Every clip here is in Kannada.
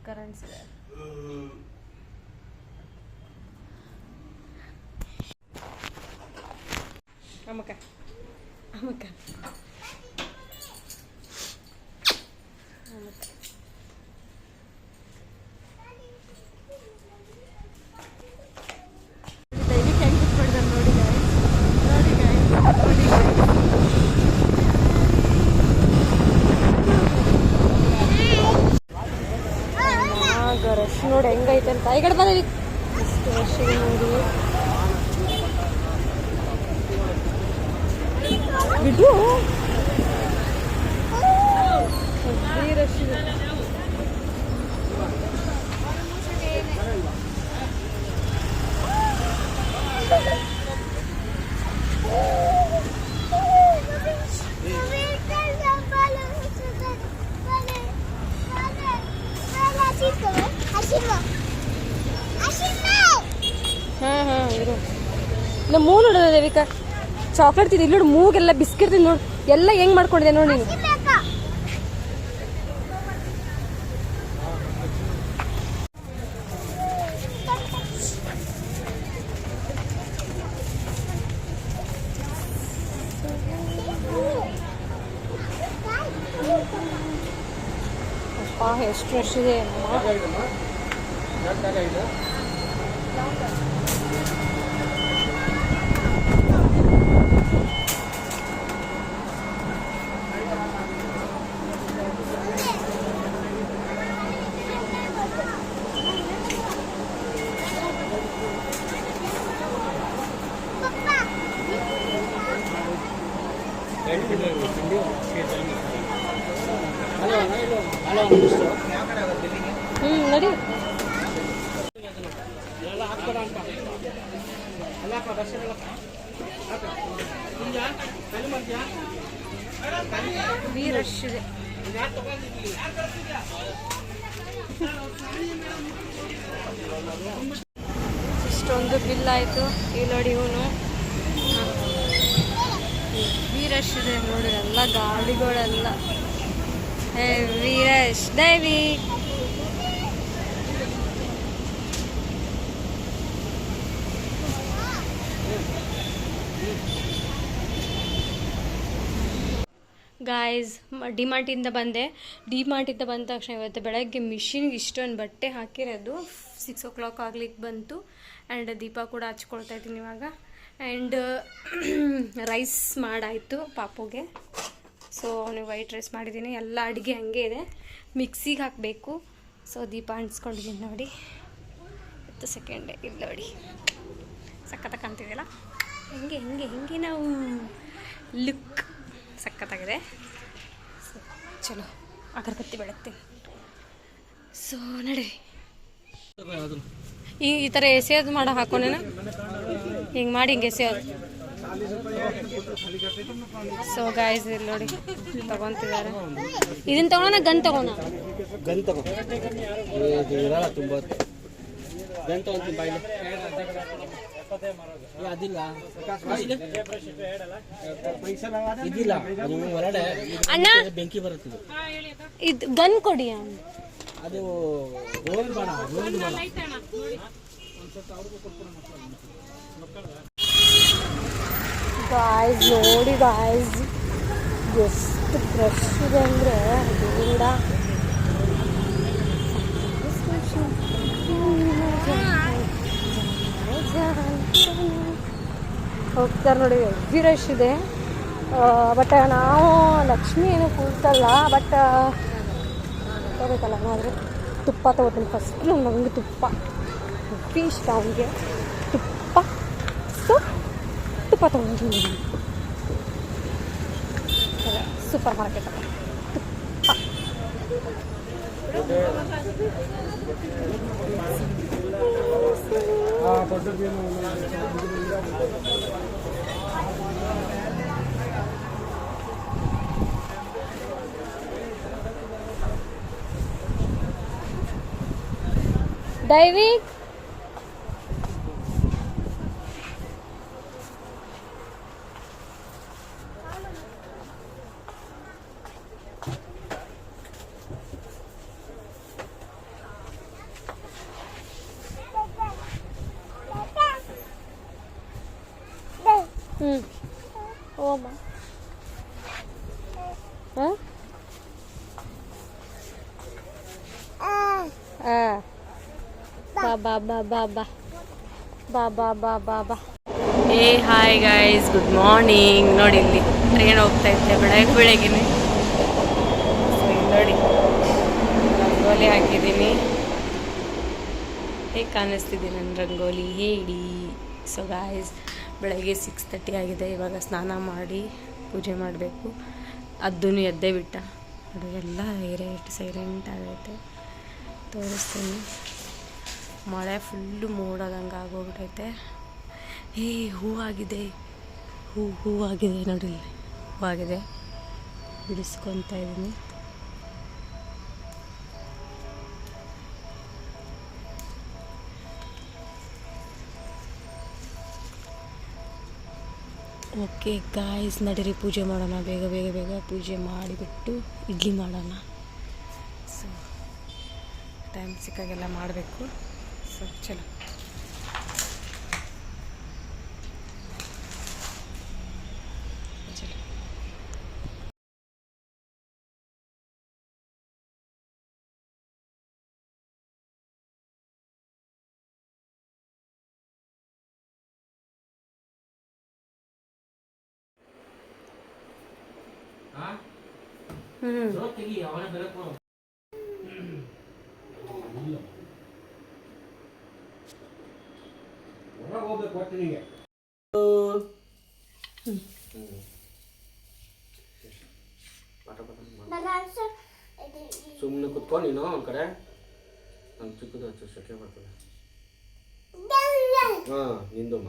ಇಲ್ಲಿ ನೋಡಿ ಸ್ಟಿಕ್ಕರ್ ಅನ್ಸಿದೆ ಅಮ್ಮಕ್ಕ ಅಮ್ಮಕ್ಕ ಅಮ್ಮಕ್ಕ ದಯವಿಟ್ಟು ಹೆಂಗೆ ಕುತ್ಕೊಂಡಿದ್ದಾರೆ ನೋಡಿ guys. ನೋಡಿ guys, ನೋಡಿ guys. ಆಗ ರಶ್ ನೋಡಿ ಹೆಂಗೈತೆ ಅಂತ ಈ ಕಡೆ ಬಂದಿ ಎಷ್ಟು ರಶ್ ಇದೆ ನೋಡಿ ಬಿಡು ಹೆವಿ ರಶ್ ಇದೆ ಹಾಂ ಹಾಂ ಇರು ನಮ್ಮ ಮೂ ನೋಡು ದೇವಿಕಾ ಚಾಕ್ಲೇಟ್ ತಿಂದಿದ್ ಇಲ್ಲಿ ನೋಡು ಮೂಗೆಲ್ಲ ಬಿಸ್ಕೆಟ್ ತಿಂದು ನೋಡು ಎಲ್ಲ ಹೆಂಗ್ ಮಾಡ್ಕೊಂಡಿದೆ ನೋಡಿ ನೀನು. ಎಷ್ಟು ರಶ್ ಇದೆ ಅಮ್ಮ ಹ್ಞೂ ನಡಿ ವಿ ರಶ್ ಇದೆ ಇಷ್ಟೊಂದು ಬಿಲ್ ಆಯಿತು. ಈ ನೋಡಿ ಇವನು. ವೀರಶ್ ಇದೆ ನೋಡಿ ಎಲ್ಲ ಗಾಡಿಗಳೆಲ್ಲ. ಹೇ ವೀರಶ್ ದೇವಿ. ಗಾಯ್ಸ್ ಡಿಮಾರ್ಟಿಂದ ಬಂದೆ. ಡಿಮಾರ್ಟಿಂದ ಬಂದ ತಕ್ಷಣ ಇವತ್ತು ಬೆಳಗ್ಗೆ ಮಿಷಿನ್ಗೆ ಇಷ್ಟೊಂದು ಬಟ್ಟೆ ಹಾಕಿರೋದು. ಸಿಕ್ಸ್ ಓ ಕ್ಲಾಕ್ ಆಗ್ಲಿಕ್ಕೆ ಬಂತು. ಆ್ಯಂಡ್ ದೀಪ ಕೂಡ ಹಚ್ಕೊಳ್ತಾ ಇದ್ದೀನಿ ಇವಾಗ. ಆ್ಯಂಡ್ ರೈಸ್ ಮಾಡಾಯಿತು ಪಾಪುಗೆ. ಸೊ ಅವನಿಗೆ ವೈಟ್ ರೈಸ್ ಮಾಡಿದ್ದೀನಿ. ಎಲ್ಲ ಅಡುಗೆ ಹಂಗೆ ಇದೆ. ಮಿಕ್ಸಿಗೆ ಹಾಕಬೇಕು. ಸೊ ದೀಪ ಅಂಟಿಸ್ಕೊಂಡಿದ್ದೀನಿ ನೋಡಿ. ಹತ್ತು ಸೆಕೆಂಡ್ ಇಲ್ಲಿ ನೋಡಿ. ಸಖತ್ತ ಕಾಣ್ತಿದೆಯಲ್ಲ? ಹೆಂಗೆ ಹೆಂಗೆ ಹೆಂಗೆ ನಾವು ಲುಕ್ ಸಖತ್ತಾಗಿದೆ. ಚಲೋ. ಅಗರಬತ್ತಿ ಬೆಳಗ್ತೀನಿ. ಸೊ, ನಡಿ. ಈ ಈ ಥರ ಎಸೆಯೋದು ಮಾಡೋ ಹಾಕೊಂಡೇನ ಹಿಂಗೆ ಮಾಡಿ ಹಿಂಗೆ ಎಸೆಯೋದು ಸೊ ಗಾಯ್ಸ್ ಇಲ್ಲಿ ನೋಡಿ, ತಗೊಂತಿದ್ದಾರೆ. ಇದನ್ನ ತಗೋಣ ಗನ್ ತಗೋಣ ಗನ್ ತಗೋ. ತುಂಬ. ಗನ್ ತಗೊಂತೀನಿ ಬಾಯಿಲಿ ಏ, ಅದಿಲ್ಲ ಇದಿಲ್ಲ ಅದು ಹೊರಡೆ ಅಣ್ಣ. ಬೆಂಕಿ ಬರುತ್ತದೆ. ಇದು ಗನ್ ಕೊಡಿ. ಅದು ಗಾಯ್ಸ್ ನೋಡಿ ಗಾಯ್ಸ್ ಎಷ್ಟು ಫ್ರೆಶ್ ಇದೆ ಅಂದರೆ ಕೂಡ. ಹೋಗ್ತಾರೆ ನೋಡಿ ಹೆವಿ ರಶ್ ಇದೆ. ಬಟ್ ನಾವು ಲಕ್ಷ್ಮಿ ಏನು ಕೂಡ್ತಲ್ಲ ಬಟ್ ತಗೋಬೇಕಲ್ಲ ಆದರೆ ತುಪ್ಪ ತಗೋತೀನಿ ಫಸ್ಟ್ ನಮಗೆ ತುಪ್ಪ. ಹೆವಿ ಇಷ್ಟ ಅವನಿಗೆ. ತುಪ್ಪ, ಸೊ, ತುಪ್ಪ ತಗೊಂಡಿದ್ದೀನಿ ಸೂಪರ್ ಮಾರ್ಕೆಟ್ ತುಪ್ಪ. ದೈವಿಕ್ ಹ್ಞೂ ಓಮ ಹಾಂ ಬಾ ಬಾ ಬಾ ಬಾ ಬಾ. ಬಾ ಬಾ ಬಾ ಬಾ ಏ, ಹಾಯ್ ಗೈಸ್ ಗುಡ್ ಮಾರ್ನಿಂಗ್ ನೋಡಿ ಇಲ್ಲಿ ಟ್ರೈನ್ ಹೋಗ್ತಾ ಇದ್ದೆ ಬೆಳಗ್ಗೆ ಬೆಳಗ್ಗೆನೆ. ನೋಡಿ, ರಂಗೋಲಿ ಹಾಕಿದ್ದೀನಿ. ಹೇಗೆ ಕಾಣಿಸ್ತಿದೆ ನನ್ನ ರಂಗೋಲಿ? ಹೇಳಿ. ಸೊ ಗಾಯ್ಸ್ ಬೆಳಗ್ಗೆ ಸಿಕ್ಸ್ ತರ್ಟಿ ಆಗಿದೆ, ಇವಾಗ ಸ್ನಾನ ಮಾಡಿ ಪೂಜೆ ಮಾಡಬೇಕು. ಅದನ್ನು ಎದ್ದೇ ಬಿಟ್ಟ. ಅದು ಎಲ್ಲ ಏರಿಯಾ ಸೈಲೆಂಟ್ ಆಗೈತೆ. ತೋರಿಸ್ತೀನಿ. ಮಳೆ ಫುಲ್ಲು ಮೋಡದಂಗೆ ಆಗೋಗ್ಬಿಟೈತೆ. ಏ ಹೂವಾಗಿದೆ ಹೂ ಹೂವಾಗಿದೆ ನೋಡಿ. ಹೂವಾಗಿದೆ ಬಿಡಿಸ್ಕೊತಾ ಇದ್ದೀನಿ. ಓಕೆ ಗಾಯ್ಸ್ ನಡೀರಿ, ಪೂಜೆ ಮಾಡೋಣ. ಬೇಗ ಬೇಗ ಬೇಗ ಪೂಜೆ ಮಾಡಿಬಿಟ್ಟು ಇಡ್ಲಿ ಮಾಡೋಣ. ಸೊ ಟೈಮ್ ಸಿಕ್ಕಾಗೆಲ್ಲ ಮಾಡಬೇಕು. ಸೊ ಚಲೋ ಹ್ಞೂ ತೆಗಿ ಅವನೇ ಬೆಳಕು ಹೊರಗೆ ಹೋಗ್ಬೇಕು ಒಟ್ಟು ನಿನಗೆ ಸುಮ್ಮನೆ ಕುತ್ಕೊಂಡು ನೀನು ಒಂದು ಕಡೆ. ನಾನು ಚಿಕ್ಕದು ಹಚ್ಚು ಸೆಕೆ ಬರ್ತದೆ. ಹಾಂ ನಿಂದಮ್ಮ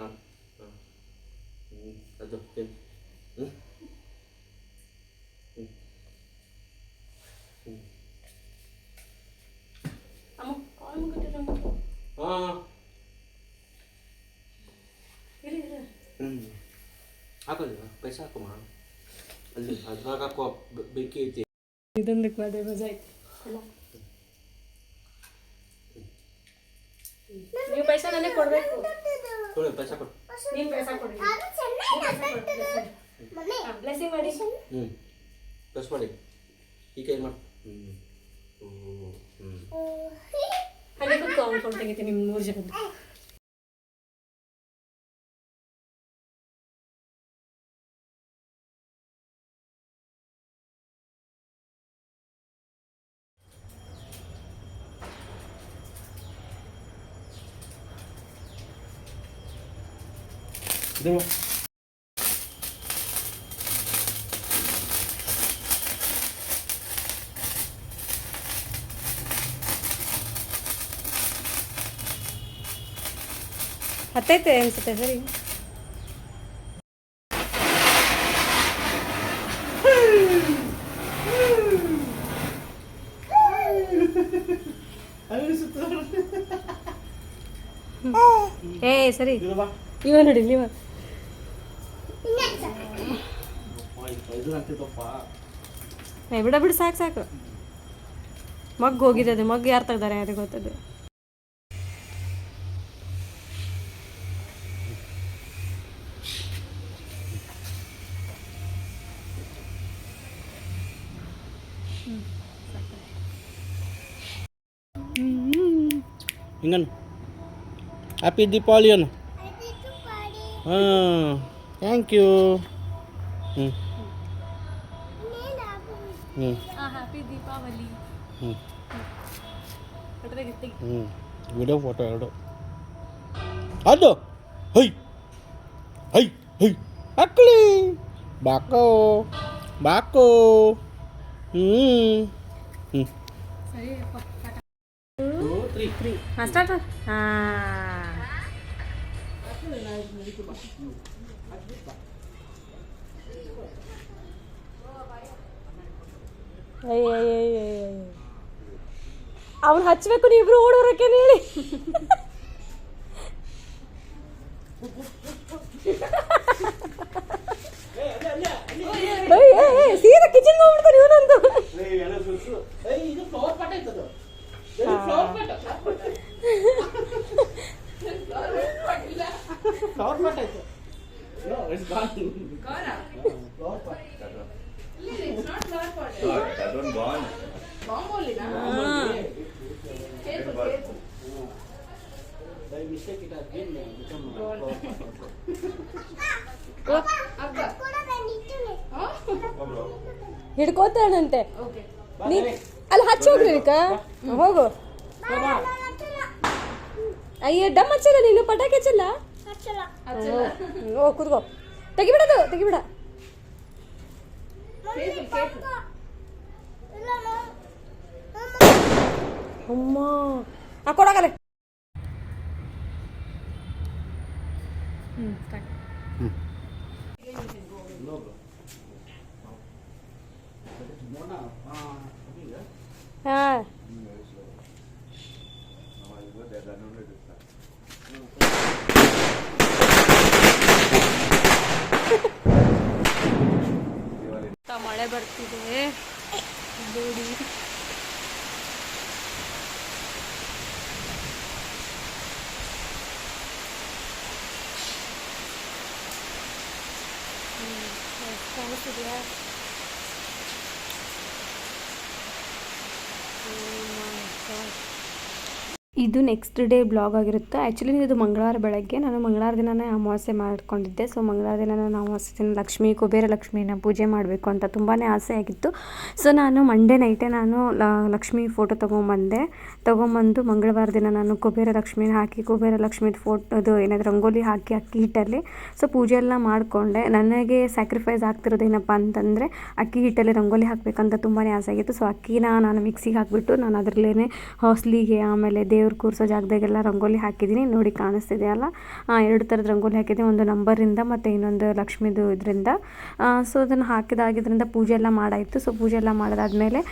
อ่ะอ่ะอืมเอาจบเป็นอืมอืมอืม అమ్మ కాలు కట్టేటమ్మ ఆ ఇరు ఇరు ఉమ్. ಹಾಕು ಅಲ್ವಾ? ಪೈಸೆ ಹಾಕು ಮಾ ಅಲ್ಲಿ ಅದ್ರಾಗ ಹಾಕೋ ಬೆಂಕಿ ಐತಿ ಇದೊಂದಕ್ಕೆ ಮಾಡಿದ್ರೆ ಮಜಾ ಆಯ್ತು ನೀವು ಪೈಸಾ ನನಗೆ ಕೊಡಬೇಕು ಕೊಡು ಪೈಸಾ ಕೊಡು ನೀನು ಪೈಸಾ ಕೊಡಿ ಬ್ಲೆಸ್ಸಿಂಗ್ ಮಾಡಿ ಹ್ಞೂ ಬ್ಲೆಸ್ ಮಾಡಿ ಈ ಕೈ ಮಾಡಿ ಹ್ಞೂ ಹ್ಞೂ ಹ್ಞೂ ಹಾಗೆ ನಿಮ್ಮ ಮೂರು ತೆಗಿತೀನಿ ಇದು ಹತ್ತೈತೆ ಅನ್ಸುತ್ತೆ ಸರಿ ಏ ಸರಿ ಇವ ನೋಡಿ ಇವ ಏ ಬಿಡ ಬಿಡು ಸಾಕು ಸಾಕು. ಮಗ್ ಹೋಗಿದೆ ಅದು ಮಗ್ ಯಾರು ತೆಗ್ದಾರೆ ಯಾರಿಗೆ ಗೊತ್ತದು. ಹಿಂಗನ್ ಹ್ಯಾಪಿ ದೀಪಾವಳಿ ಅನ್ನು ಹಾಂ ಥ್ಯಾಂಕ್ ಯು ಹ್ಞೂ വീഡിയോ ഫോട്ടോ എവിടെ അതോ ഹൈ. Hi hi. അക്കളി. ബാക്കോ. ബാക്കോ. സ്റ്റാർട്ട് ആ. ಅವ್ನು ಹಚ್ಬೇಕು ನೀವಿಬ್ರು ಓಡೋರಕ್ಕೆ ಹೇಳಿ ಸೀದಾ ಕಿಚನ್ ಹೋಗ್ಬಿಡ್ತಾನೆ ಇವನಂದು ಹೋಗು. ಅಯ್ಯ ಡಮ್ ಹಚ್ಚಲ್ಲ ನೀನು? ಪಟಾಕಿ ಹಚ್ಚಲ್ಲ? ಓ ಕುದ್ಗೋ ತೆಗಿಬಿಡದು ತೆಗಿಬಿಡ. ಅಮ್ಮ. ಆ ಕೊಡಗಲೆ. ಹ್ಞೂ. ಹಾಂ ಮಳೆ ಬರ್ತಿದೆ ನೋಡಿ ಹ್ಮ್, ಎಷ್ಟ್ ಕಾಣಿಸ್ತಿದ್ಯಾ Oh my God. ಇದು ನೆಕ್ಸ್ಟ್ ಡೇ ಬ್ಲಾಗ್ ಆಗಿರುತ್ತೆ. ಆ್ಯಕ್ಚುಲಿ ಇದು ಮಂಗಳವಾರ ಬೆಳಗ್ಗೆ. ನಾನು ಮಂಗಳವಾರ ದಿನನೇ ಅಮಾವಾಸ್ಯೆ ಮಾಡ್ಕೊಂಡಿದ್ದೆ. ಸೊ ಮಂಗಳವಾರ ದಿನ ನಾನು ಅಮಾವಾಸ್ಯೆ ದಿನ ಲಕ್ಷ್ಮಿ, ಕುಬೇರ ಲಕ್ಷ್ಮಿನ ಪೂಜೆ ಮಾಡಬೇಕು ಅಂತ ತುಂಬಾ ಆಸೆ ಆಗಿತ್ತು. ಸೊ ನಾನು ಮಂಡೇ ನೈಟೇ ನಾನು ಲಕ್ಷ್ಮಿ ಫೋಟೋ ತೊಗೊಂಬಂದೆ. ತೊಗೊಂಬಂದು ಮಂಗಳವಾರ ದಿನ ನಾನು ಕುಬೇರ ಲಕ್ಷ್ಮಿನ ಹಾಕಿ, ಕುಬೇರ ಲಕ್ಷ್ಮಿದ ಫೋಟೋ ಅದು ಏನಾದ್ರು ರಂಗೋಲಿ ಹಾಕಿ, ಅಕ್ಕಿ ಹಿಟ್ಟಲ್ಲಿ. ಸೊ ಪೂಜೆ ಎಲ್ಲ ಮಾಡಿಕೊಂಡೆ. ನನಗೆ ಸ್ಯಾಕ್ರಿಫೈಸ್ ಆಗ್ತಿರೋದೇನಪ್ಪ ಅಂತಂದರೆ, ಅಕ್ಕಿ ಹಿಟ್ಟಲ್ಲಿ ರಂಗೋಲಿ ಹಾಕಬೇಕಂತ ತುಂಬಾ ಆಸೆ ಆಗಿತ್ತು. ಸೊ ಅಕ್ಕಿನ ನಾನು ಮಿಕ್ಸಿಗೆ ಹಾಕಿಬಿಟ್ಟು, ನಾನು ಅದರಲ್ಲೇ ಹೊಸಲಿಗೆ ಆಮೇಲೆ ದೇವ್ರು ಕೂರಿಸೋ ಜಾಗದಾಗೆಲ್ಲ ರಂಗೋಲಿ ಹಾಕಿದ್ದೀನಿ. ನೋಡಿ ಕಾಣಿಸ್ತಿದೆ ಅಲ್ಲ? ಎರಡು ಥರದ ರಂಗೋಲಿ ಹಾಕಿದ್ದೀನಿ ಒಂದು ನಂಬರಿಂದ ಮತ್ತು ಇನ್ನೊಂದು ಲಕ್ಷ್ಮಿದು ಇದರಿಂದ. ಸೊ ಅದನ್ನು ಹಾಕಿದಾಗಿದ್ದರಿಂದ ಪೂಜೆ ಎಲ್ಲ ಮಾಡಾಯಿತು. ಸೊ ಪೂಜೆ ಎಲ್ಲ ಮಾಡೋದಾದಮೇಲೆ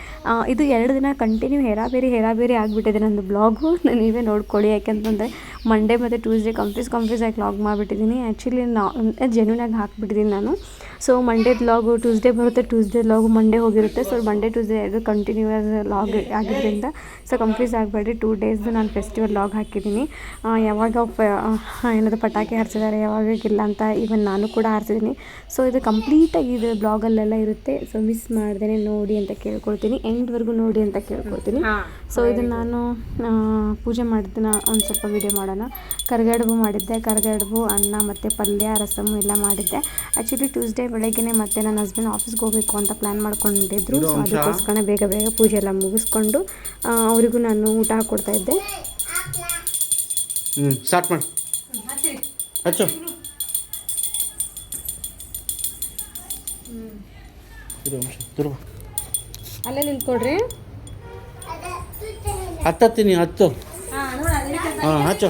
ಇದು ಎರಡು ದಿನ ಕಂಟಿನ್ಯೂ ಹೇರಾಬೇರಿ ಹೇರಾಬೇರಿ ಆಗಿಬಿಟ್ಟಿದೆ ನಂದು ಬ್ಲಾಗು. ನೀವೇ ನೋಡ್ಕೊಳ್ಳಿ. ಯಾಕೆಂತಂದರೆ ಮಂಡೇ ಮತ್ತು ಟ್ಯೂಸ್ಡೇ ಕಂಫ್ಯೂಸ್ ಕಂಫ್ಯೂಸ್ ಆಗಿ ಲಾಗ್ ಮಾಡಿಬಿಟ್ಟಿದ್ದೀನಿ. ಆ್ಯಕ್ಚುಲಿ ನಾ ಜೆನ್ಯೂನಾಗಿ ಹಾಕಿಬಿಟ್ಟಿದ್ದೀನಿ ನಾನು. ಸೊ ಮಂಡೇ ಲಾಗು ಟ್ಯೂಸ್ಡೇ ಬರುತ್ತೆ ಟ್ಯೂಸ್ಡೇ ಲಾಗು ಮಂಡೇ ಹೋಗಿರುತ್ತೆ. ಸೊ ಮಂಡೇ ಟ್ಯೂಸ್ಡೇ ಎರಡು ಕಂಟಿನ್ಯೂಸ್ ಲಾಗ್ ಆಗಿದ್ದರಿಂದ ಸೊ ಕಂಫ್ಯೂಸ್ ಆಗಬೇಡಿ ಟೂ ಡೇಸ್ದು ನಾನು ಫೆಸ್ಟಿವಲ್ ಲಾಗ್ ಹಾಕಿದ್ದೀನಿ. ಯಾವಾಗ ಏನಾದರೂ ಏನದು ಪಟಾಕಿ ಹಾರಿಸಿದ್ದಾರೆ ಯಾವಾಗ ಇಲ್ಲ ಅಂತ ಈವನ್ ನಾನು ಕೂಡ ಹಾರಿಸಿದ್ದೀನಿ ಸೊ ಇದು ಕಂಪ್ಲೀಟಾಗಿ ಇದು ಬ್ಲಾಗಲ್ಲೆಲ್ಲ ಇರುತ್ತೆ. ಸೊ ಮಿಸ್ ಮಾಡ್ದೇ ನೋಡಿ ಅಂತ ಕೇಳ್ಕೊಳ್ತೀನಿ. ಎಂಡ್ವರೆಗೂ ನೋಡಿ ಅಂತ ಕೇಳ್ಕೊಳ್ತೀನಿ. ಸೊ ಇದನ್ನು ನಾನು ಪೂಜೆ ಮಾಡಿದ್ದನ್ನ ಒಂದು ಸ್ವಲ್ಪ ವೀಡಿಯೋ ಮಾಡೋಣ. ಕರ್ಗಡುಬು ಮಾಡಿದ್ದೆ. ಕರ್ಗಡುಬು ಅನ್ನ ಮತ್ತು ಪಲ್ಯ ರಸಮು ಎಲ್ಲ ಮಾಡಿದ್ದೆ. ಆ್ಯಕ್ಚುಲಿ ಟ್ಯೂಸ್ಡೇ ಬೆಳಗ್ಗೆನೇ ಮತ್ತೆ ನನ್ನ ಹಸ್ಬೆಂಡ್ ಆಫೀಸ್ಗೆ ಹೋಗಬೇಕು ಅಂತ ಪ್ಲ್ಯಾನ್ ಮಾಡ್ಕೊಂಡಿದ್ರು. ಸೊ ಅದಕ್ಕೋಸ್ಕರ ಬೇಗ ಬೇಗ ಪೂಜೆ ಎಲ್ಲ ಮುಗಿಸ್ಕೊಂಡು ಅವರಿಗೂ ನಾನು ಊಟ ಹಾಕ್ಕೊಡ್ತಾ ಇದ್ದೆ. ಹ್ಞೂ ಸ್ಟಾರ್ಟ್ ಮಾಡಿ. ಹಚ್ಚು. ಅಲ್ಲೇ ನಿಂತ್ಕೊಡ್ರಿ ಹತ್ತತ್ತೀನಿ ಹತ್ತು. ಹಾಂ ಹಚ್ಚು.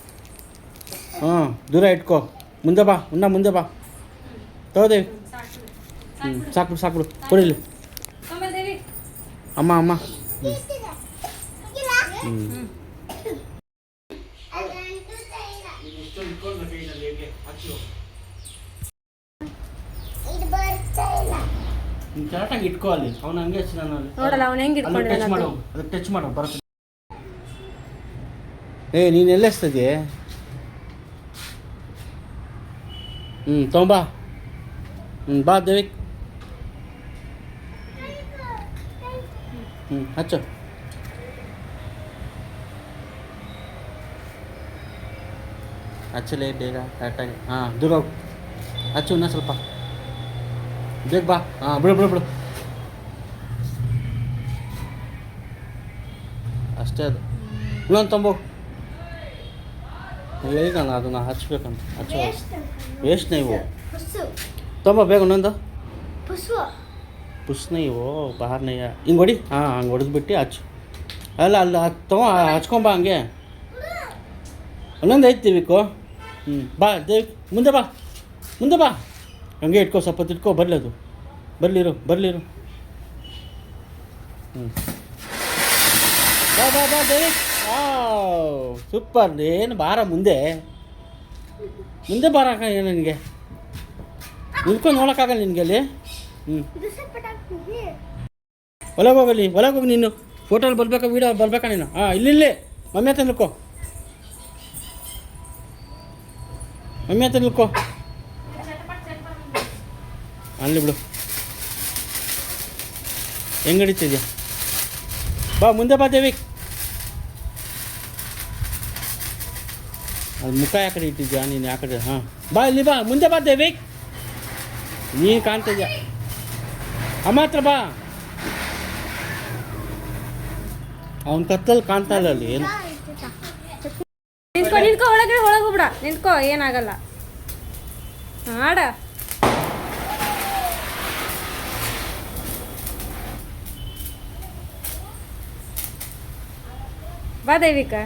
ಹಾಂ ದೂರ ಇಟ್ಕೋ ಮುಂದೆ ಬಾ ಉನ್ನ ಮುಂದೆ ಬಾ ತಗೋದೇವಿ ಹ್ಞೂ ಸಾಕು ಸಾಕು ಕೊಡಿಲಿ ಅಮ್ಮ ಅಮ್ಮ ಹ್ಞೂ ಇಟ್ಕೋ ಅಲ್ಲಿ ಅವ್ನು ಹಂಗೆ ನಾನು ಟಚ್ ಮಾಡು ಟಚ್ ಮಾಡು ಬರುತ್ತೆ ಏ ನೀನು ಎಲ್ಲಿ ಹ್ಞೂ ತೊಗೊಂಬಾ ಹ್ಞೂ ಬಾ ದೇವಿ ಹ್ಞೂ ಹಚ್ಚು. ಹಚ್ಚಲೇ ಬೇಗ ಕರೆಕ್ಟಾಗಿ ಹಾಂ, ದೂರ ಹೋಗು. ಹಚ್ಚು ಇನ್ನೂ ಸ್ವಲ್ಪ. ಬೇಗ ಬಾ. ಹಾಂ, ಬಿಡು ಬಿಡು ಬಿಡು. ಅಷ್ಟೇ ಅದು. ಇನ್ನೊಂದು ತೊಂಬು ಹೇಳಿದಲ್ಲ ಅದನ್ನು ಹಚ್ಬೇಕಂತ. ಹಚ್ಚು. ವೇಸ್ಟ್ ನೀವು. ತಮ್ಮ ಬೇಗ ಇನ್ನೊಂದು. ಪುಸ್ನ ಇವು ಬಾರ್ನಯ್ಯ ಹಿಂಗೆ ಹೊಡಿ. ಹಾಂ ಹಂಗೆ ಹೊಡೆದ್ಬಿಟ್ಟು ಹಚ್ಚು. ಅಲ್ಲ ಅಲ್ಲ ಅದು ತಗೋ ಹಚ್ಕೊಂಬ ಹಂಗೆ. ಒಂದೊಂದು ಐತಿ ಬೇಕು ಹ್ಞೂ ಬಾ ದೇವ್ ಮುಂದೆ ಬಾ. ಮುಂದೆ ಬಾ. ಹಂಗೆ ಇಟ್ಕೋ ಸ್ವಲ್ಪ ಹೊತ್ತು ಇಟ್ಕೋ ಬರಲಿ ಅದು. ಬರಲಿರು ಬರಲಿರು. ಹ್ಞೂ ಬಾ ಬಾ ಬಾ ದೇವಿ ಸೂಪರ್. ಏನು ಬಾರ ಮುಂದೆ. ಮುಂದೆ ಬರಕ ಏನು ನಿನಗೆ? ನಿಲ್ಕೊಂಡು ನೋಡೋಕ್ಕಾಗಲ್ಲ ನಿನಗೆ ಅಲ್ಲಿ? ಹ್ಞೂ ಒಳಗೆ ಹೋಗಲಿ, ಒಳಗೆ ಹೋಗಿ ನೀನು. ಫೋಟೋಲ್ಲಿ ಬರಬೇಕಾ ವೀಡಿಯೋ ಬರಬೇಕಾ ನೀನು? ಹಾಂ, ಇಲ್ಲಿ ಮಮ್ಮಿ ಹತ್ರ ನಿಲ್ಕೋ. ಮಮ್ಮಿ ಹತ್ರ ನಿಲ್ಕೋ. ಅಲ್ಲಿ ಬಿಡು. ಹೆಂಗೆ ಬಾ, ಮುಂದೆ ಬಾ ದೇವಿ ಅಲ್ಲಿ ಮುಖ ಯಾಕಡೆ ಇಟ್ಟಿದ್ಯಾ ನೀನು ಯಾಕಡೆ ಹಾಂ. ಬಾ ಇಲ್ಲಿ ಬಾ, ಮುಂದೆ ಬಾ ದೇವಿಕ್ ನೀನು ಕಾಣ್ತಿದ್ಯಾ ಅಮ್ಮ ಬಾ. ಅವನ ಕತ್ತಲ್ಲಿ ಕಾಣ್ತಾ ಇಲ್ಲ ಅಲ್ಲಿ, ಏನು? ನಿಂತ್ಕೋ, ನಿಂತ್ಕೊ ಒಳಗಡೆ ಒಳಗೆ ಹೋಗ್ಬಿಡ. ನಿಂತ್ಕೋ, ಏನಾಗಲ್ಲ. ಆಡ. ಬಾ ದೇವಿಕಾ.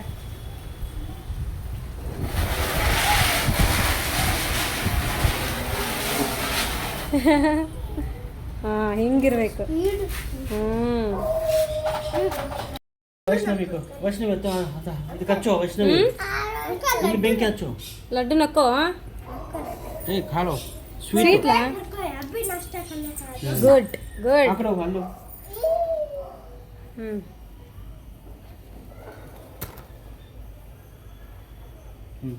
ಹಾ ಹಿಂಗಿರ್ಬೇಕು. ವೈಷ್ಣವಿ ವೈಷ್ಣವಿ ವೈಷ್ಣವಿ. ಇಲ್ಲಿ ಬೆಂಕಿ ಹಚ್ಚು. ಲಡ್ಡು ನಕ್ಕೋ? ಏ ಕಾಳು. ಸ್ವೀಟ್ ಸ್ವೀಟ್ಲಾ ಗುಡ್ ಗುಡ್.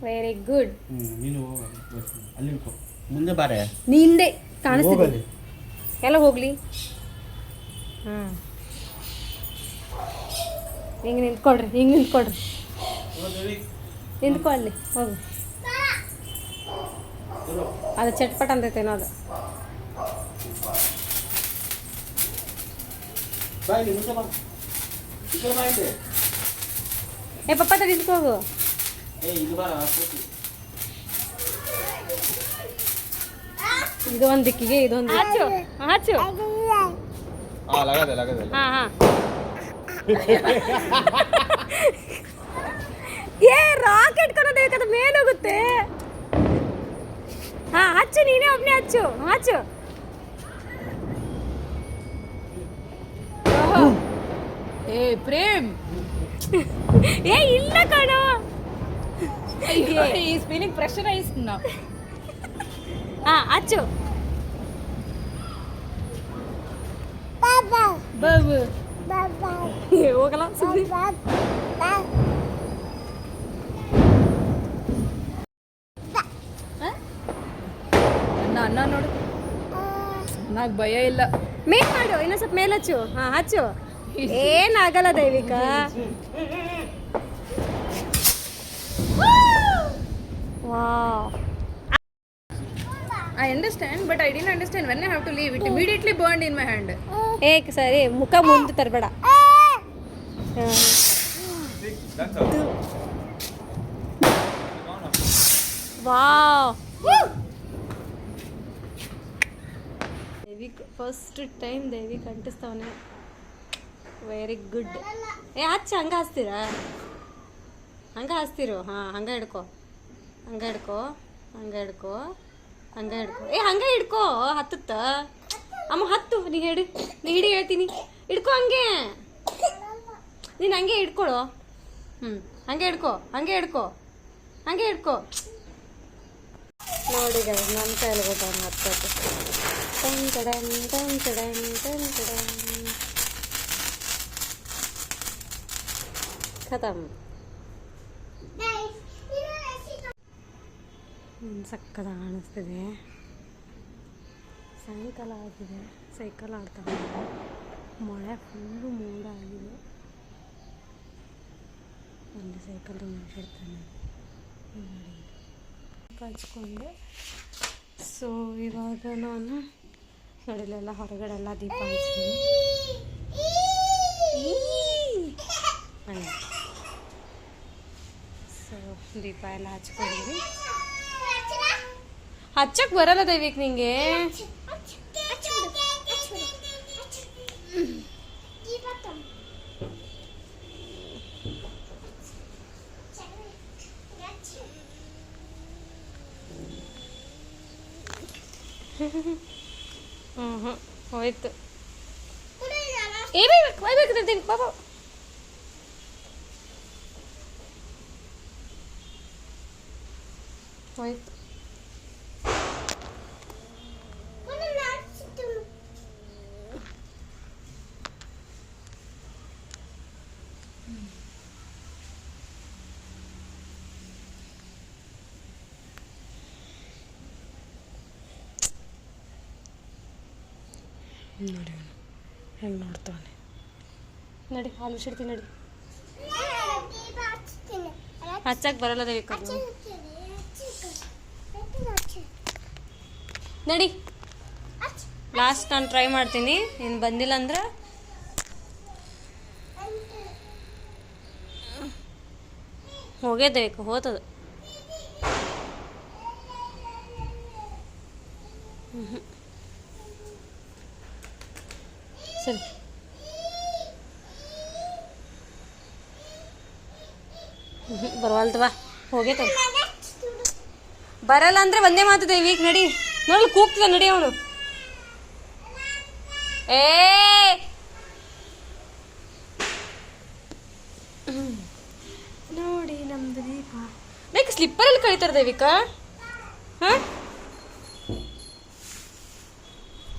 ವೆರಿ ಗುಡ್ ಹ್ಞೂ ನೀನು ಅಲ್ಲಿ ಮುಂದೆ ಬಾರೆ. ನಿಂದೆ. ಕಾಣಿಸ್ತಿದೆ. ಎಲ್ಲ ಹೋಗ್ಲಿ. ಹಾಂ. ಹಿಂಗೆ ನಿಂತ್ಕೊಳ್ರಿ ಹಿಂಗೆ ನಿಂತ್ಕೊಳ್ರಿ. ನಿಂತ್ಕೊಳ್ಳಿ ಹೋಗು. ಅದು ಚಟ್ಪಟ್ ಅಂತೈತೇನೋ ಅದು. ಬಾ ಬಾ ಬಾ. ಏ ಪಪ್ಪ ನಿಂತ್ಕೋಗು. ಏ ಇದು ಬಾರ ಇದೊಂದು ದಿಕ್ಕಿಗೆ ಇದೊಂದು ಹಾಚು ಆಚು ಏ ರಾಕೆಟ್ ಕರೋದು ಬೇಕಾದ್ರೆ ಮೇಲೋಗುತ್ತೆ ಹಾ ಹಚ್ಚು ನೀನೇ ಒಬ್ಬನೇ ಹಚ್ಚು ಹಚ್ಚು ಏ ಪ್ರೇಮ್ ఏ ఇల్ల కాడా ಈ స్పీలింగ్ ప్రెషర్ అయిస్తున్నావు ಹಾ ಹಚ್ಚು ಬಾಬು ಏ, ಹೋಗಲ್ಲ ಸುಮ್ಮನೆ ನನ್ನ ಅಣ್ಣ ನೋಡು ನಾಕ್ ಭಯ ಇಲ್ಲ ಮೇಲ್ ಮಾಡು ಇನ್ನೊಂದ್ ಸ್ವಲ್ಪ ಮೇಲ್ ಹಚ್ಚು ಹಾ ಹಚ್ಚು ಏನಾಗಲ್ಲ ದೈವಿಕ wow I understand but I didn't understand when I have to leave it immediately burn in my hand ಏಕ್ ಸರಿ ಮುಖ ಮುಂದೆ ತರಬೇಡ. ವಾವ್. ದೇವಿ ಫಸ್ಟ್ ಟೈಮ್ ದೇವಿ ಅಂಟಿಸ್ತಾವನೆ ವೆರಿ ಗುಡ್ ಏ ಹಚ್ಚ ಹಂಗ ಹಚ್ತೀರಾ ಹಂಗ ಹಚ್ತಿರು ಹಾಂ ಹಂಗ ಹಿಡ್ಕೊ. ಹಂಗ ಹಿಡ್ಕೊ ಹಂಗ ಹಿಡ್ಕೊ. ಹಂಗ ಹಿಡ್ಕೊ. ಏ, ಹಂಗ ಹಿಡ್ಕೋ, ಹತ್ತುತ್ತ? ಅಮ್ಮ, ಹತ್ತು. ನೀ ಹೇಳಿ. ನೀ ಹಿಡಿ ಹೇಳ್ತೀನಿ. ಹಿಡ್ಕೊ ಹಂಗೆ. ನೀನು ಹಂಗೆ ಹಿಡ್ಕೊಳು. ಹ್ಞೂ ಹಂಗೆ ಹಿಡ್ಕೊ ಹಂಗೆ ಹಿಡ್ಕೊ ಹಂಗೆ ಹಿಡ್ಕೊ. ನೋಡಿ ನನ್ನ ಕೈಲಿ ಗೊತ್ತ ಹತ್ತು ಟನ್, ಟಡನ್ ಟನ್ ಟಡನ್ ಟನ್, ಟಡನ್. ಖತಮ್ ಸಕ್ಕದ ಕಾಣಿಸ್ತಿದೆ. ಸಾಯಂಕಾಲ ಆಗಿದೆ. ಸೈಕಲ್ ಆಡ್ತಾ. ಮಳೆ ಫುಲ್ಲು ಮೋಡ ಆಗಿದೆ. ಅಲ್ಲಿ ಸೈಕಲ್ ನೋಡಿ ಹಚ್ಕೊಂಡೆ ಸೊ ಇವಾಗ ನಾನು ನೋಡಿಲೆಲ್ಲ ಹೊರಗಡೆ ಎಲ್ಲ ದೀಪ ಹಚ್ತೀನಿ. ಸೊ ದೀಪ ಎಲ್ಲ ಹಚ್ಕೊಂಡಿದ್ವಿ ಹಚ್ಚಕ್ ಬರಲ್ಲ ದೈವಿಕ್ ನಿಂಗೆ. ಹ್ಞೂ ಹೋಯ್ತು. ಏ ಬೈಬೇಕು ಬೈಬೇಕು ದೈವಿಕ್ ಬಾಬಾ ಹೋಯ್ತು ನೋಡಿ ಹೆಂಗೆ ನೋಡ್ತಾನೆ ನಡಿ ಹಾಲು ಸಿಡ್ತೀನಿ ನಡಿ. ಹಚ್ಚಕ್ಕೆ ಬರಲ್ಲ ದೇವಿಕ. ನಡಿ. ಲಾಸ್ಟ್ ನಾನು ಟ್ರೈ ಮಾಡ್ತೀನಿ. ನೀನು ಬಂದಿಲ್ಲ ಅಂದ್ರೆ? ಹೋಗೇದೇಕ ಹೋತದ. ಹ್ಮ್. ಸರಿ ಬರವಲ್ತವಾ ಹೋಗೇತ ಬರಲ್ಲ ಅಂದ್ರೆ ಒಂದೇ ಮಾತು ವೀಕ್ ನಡಿ. ನೋಡಿ ಕೂಗ್ತದ ನಡಿ ಅವನು. ಏ. ನೋಡಿ ನಮ್ದು ದೀಪ. ಬೇಕು ಸ್ಲಿಪ್ಪರಲ್ಲಿ ಕಳಿತಾರೆ ದೈವಿಕ? ಹಾಂ?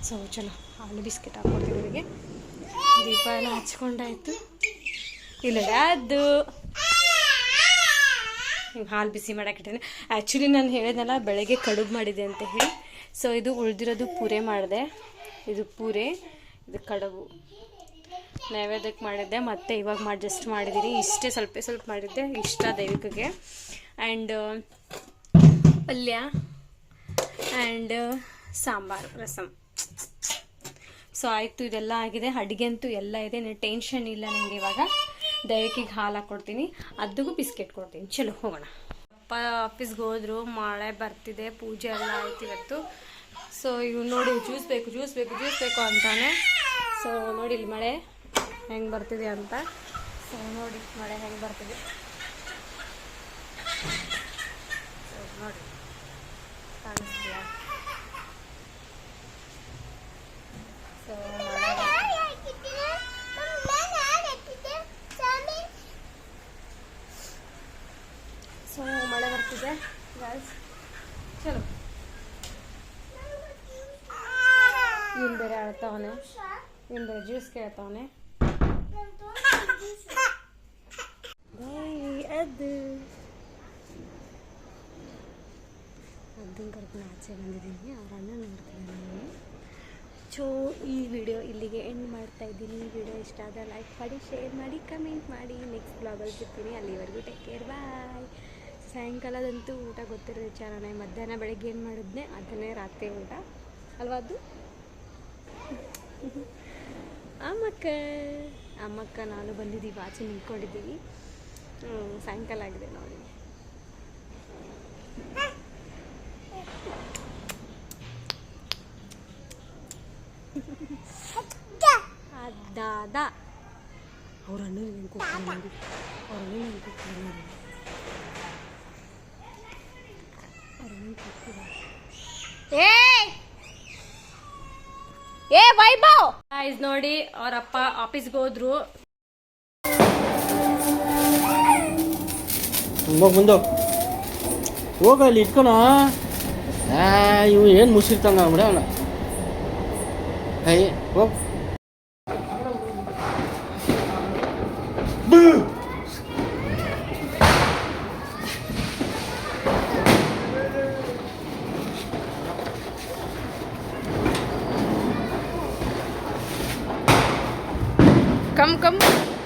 ಸೊ ಚಲೋ. ಹಾಲು ಬಿಸ್ಕೆಟ್ ಹಾಕ್ಕೊಡ್ತೀವಿ ಅವರಿಗೆ ದೀಪ ಎಲ್ಲ ಹಚ್ಕೊಂಡಾಯ್ತು. ಇಲ್ಲ ಅದು. ಹಿಂಗೆ ಹಾಲು ಬಿಸಿ ಮಾಡಾಕಿಟ್ಟೇನೆ ಆ್ಯಕ್ಚುಲಿ ನಾನು ಹೇಳಿದ್ನಲ್ಲ, ಬೆಳಗ್ಗೆ ಕಡುಬು ಮಾಡಿದೆ ಅಂತ ಹೇಳಿ. ಸೊ ಇದು ಉಳಿದಿರೋದು ಪೂರೆ ಮಾಡಿದೆ. ಇದು ಪೂರೆ, ಇದು ಕಡುಬು. ನೈವೇದ್ಯಕ್ಕೆ ಮಾಡಿದ್ದೆ. ಮತ್ತು ಇವಾಗ ಮಾಡಿ ಜಸ್ಟ್ ಮಾಡಿದ್ದೀನಿ ಇಷ್ಟೇ ಸ್ವಲ್ಪ ಸ್ವಲ್ಪ ಮಾಡಿದ್ದೆ, ಇಷ್ಟ ದೈವಿಕಗೆ ಆ್ಯಂಡ್ ಪಲ್ಯ ಆ್ಯಂಡ್ ಸಾಂಬಾರು ರಸಮ್ ಸೊ ಆಯಿತು, ಇದೆಲ್ಲ ಆಗಿದೆ. ಅಡುಗೆ ಅಂತೂ ಎಲ್ಲ ಇದೆ. ಟೆನ್ಷನ್ ಇಲ್ಲ ನನಗೆ ಇವಾಗ. ದೈವಿಕಿಗೆ ಹಾಲು ಹಾಕ್ಕೊಡ್ತೀನಿ ಅದಕ್ಕೂ ಬಿಸ್ಕೆಟ್ ಕೊಡ್ತೀನಿ. ಚಲೋ, ಹೋಗೋಣ. ಅಪ್ಪ ಆಫೀಸ್ಗೆ ಹೋದ್ರು, ಮಳೆ ಬರ್ತಿದೆ, ಪೂಜೆ ಎಲ್ಲ ಆಯ್ತು ಇವತ್ತು. ಸೊ ಇವ್ ನೋಡಿ, ಜ್ಯೂಸ್ ಬೇಕು ಜ್ಯೂಸ್ ಬೇಕು ಜ್ಯೂಸ್ ಬೇಕು ಅಂತಾನೆ. ಸೊ ನೋಡಿ ಇಲ್ಲಿ ಮಳೆ ಹೆಂಗೆ ಬರ್ತಿದೆ ಅಂತ. ಸೊ ನೋಡಿ ಮಳೆ ಹೆಂಗೆ ಬರ್ತಿದೆ. ನೋಡಿ ಕಾಣಿಸ್ತಿಲ್ಲ ಸೊ ಮಳೆ ಸೊ ಮಳೆ ಬರ್ತಿದೆ ಗಾಯ್ಸ್ ಚಲೋ ಇವನ್ ಬೇರೆ ನಿಮ್ದು ಜ್ಯೂಸ್ ಕೇಳ್ತಾವನೆ. ಅದು. ಅದನ್ನ ಕರ್ಕೊಂಡು ಆಚೆ ಬಂದಿದ್ದೀನಿ, ಅವ್ರ ಅಣ್ಣ ನಾನು ಸೊ ಈ ವಿಡಿಯೋ ಇಲ್ಲಿಗೆ ಎಂಡ್ ಮಾಡ್ತಾ ಇದ್ದೀನಿ. ಈ ವಿಡಿಯೋ ಇಷ್ಟ ಆದರೆ ಲೈಕ್ ಮಾಡಿ ಶೇರ್ ಮಾಡಿ ಕಮೆಂಟ್ ಮಾಡಿ. ನೆಕ್ಸ್ಟ್ ಬ್ಲಾಗಲ್ಲಿ ಸಿಗ್ತೀನಿ. ಅಲ್ಲಿವರೆಗೂ ಟೇಕ್ ಕೇರ್ ಬಾಯ್ ಸಾಯಂಕಾಲದಂತೂ ಊಟ ಗೊತ್ತಿರೋ ವಿಚಾರನೇ ಮಧ್ಯಾಹ್ನ ಬೆಳಗ್ಗೆ ಏನು ಮಾಡಿದ್ನೆ? ಅದನ್ನೇ ರಾತ್ರಿ ಊಟ. ಅಲ್ವಾ ಅದು? ಅಮ್ಮಕ್ಕ. ಅಮ್ಮಕ್ಕ, ನಾನು ಬಂದಿದ್ದೀವಿ, ಆಚೆ ನಿಂತ್ಕೊಂಡಿದ್ದೀವಿ. ಸಾಯಂಕಾಲ ಆಗಿದೆ ನೋಡಿ. ಅದಾದ ಅವ್ರ ಅಣ್ಣ ಹೆಂಗೆ ಕೊಡ್ತಾರೆ ನೋಡಿ. ಅವ್ರ ಅಣ್ಣ ಏಯ್! ಏ ವೈಭವ್! ಗೈಸ್ ನೋಡಿ ಅವ್ರ ಅಪ್ಪ ಆಫೀಸ್ಗೆ ಹೋದ್ರು. ಹೋಗಿ ಮುಂದೆ ಹೋಗ ಅಲ್ಲಿ ಇಟ್ಕೊಣ ಇವು ಏನು ಮುಸಿರ್ತಾನ ಬಿಡ ಅವನ. ಹೈ ಹೋಗ್. cấm cấm.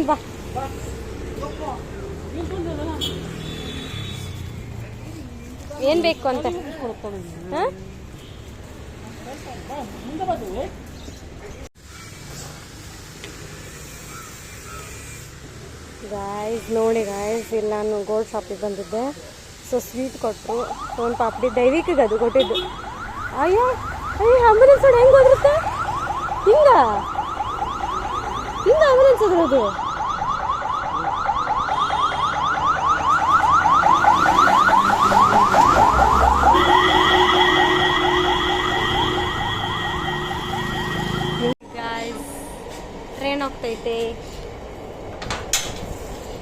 ಕೊಡಿಸ್ತೀನಿ ಬಾ ಏನ್ ಬೇಕು ಅಂತ ಹಾ? ಗಾಯ್ಸ್ ನೋಡಿ ಗಾಯ್ಸ್ ಇಲ್ಲಿ ನಾನು ಗೋಲ್ಡ್ ಶಾಪಿಗೆ ಬಂದಿದ್ದೆ. ಸೊ ಸ್ವೀಟ್ ಕೊಟ್ಟರು ಒಂದು ಪಾಪಡಿ ದೈವಿಕಿಗೆ ಅದು ಕೊಟ್ಟಿದ್ದು. ಅಯ್ಯೋ ಅಯ್ಯೋ ಆಂಬುಲೆನ್ಸ್ ಹೆಂಗೆ ಹೋದ್ರುತ್ತೆ ಹಿಂಗ? ಹಿಂಗ ಆಂಬುಲೆನ್ಸ್ ಅದ್ರದ್ದು ಗಾಯ್ಸ್ ಹೋಗ್ತೈತೆ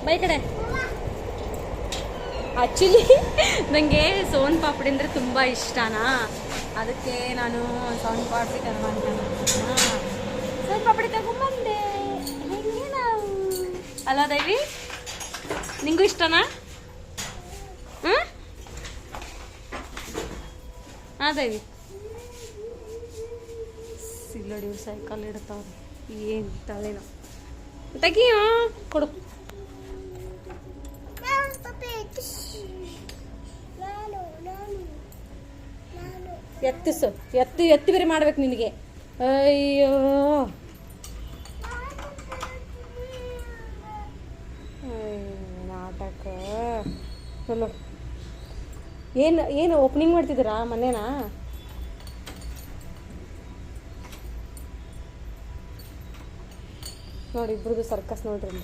ಬೈ ಕಡೆ ಆ್ಯಕ್ಚುಲಿ ನನಗೆ ಸೋನ್ ಪಾಪಡಿ ಅಂದರೆ ತುಂಬ ಇಷ್ಟನಾ? ಅದಕ್ಕೆ ನಾನು ಸೋನ್ ಪಾಪಡಿ ತಗೊಂಡ್ಬಂದೆ ಸೋನ್ ಪಾಪಡಿ ನಾವು? ಅಲ್ಲ ದೇವಿ, ನಿಂಗೂ ಇಷ್ಟನಾ? ಹಾಂ ಹಾಂ ದೇವಿ. ಸಿಲ್ಲಡಿ ಸೈಕಲ್ ಇಡ್ತಾವ್ರಿ ಏನು ತಲೆನೋ ತೆಗಿಯೋ? ಕೊಡು. ಎತ್ತಿಸು. ಎತ್ತು ಎತ್ತಿ ಬೇರೆ ಮಾಡ್ಬೇಕು ನಿನಗೆ. ಅಯ್ಯೋ. ನಾಟಕ. ಚಲೋ. ಏನು ಏನು ಓಪನಿಂಗ್ ಮಾಡ್ತಿದ್ದೀರಾ ಮನೇನಾ ನೋಡಿ ಇಬ್ರದ್ದು ಸರ್ಕಸ್ ನೋಡ್ರಿ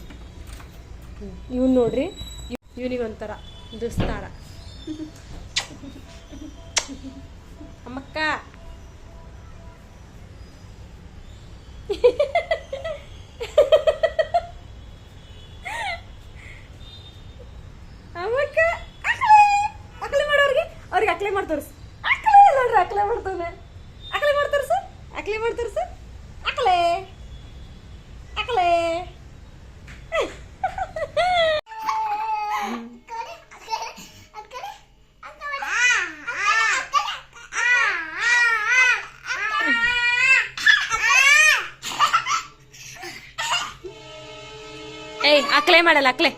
ಇವ್ನು ನೋಡ್ರಿ, ಇವನಿಗೆ ಒಂಥರ ದುಸ್ತಾರ. ಅಮ್ಮಕ್ಕ. ಅಮ್ಮಕ್ಕ ಅಕ್ಲೆ ಮಾಡೋರಿಗೆ ಅವ್ರಿಗೆ. ಅಕ್ಲೆ ಮಾಡಿ ಅಕ್ಲೇ ನೋಡ್ರಿ ಅಕ್ಲೆ ಮಾಡ್ತಾನೆ ಅಕ್ಲೆ ಮಾಡಿ ಸರ್ ಅಕ್ಲೆ ಮಾಡಿ ಸರ್ ಅಕ್ಲೆ ಏಯ್ ಮಾಡಲ್ಲ ಅಕ್ಲೆ.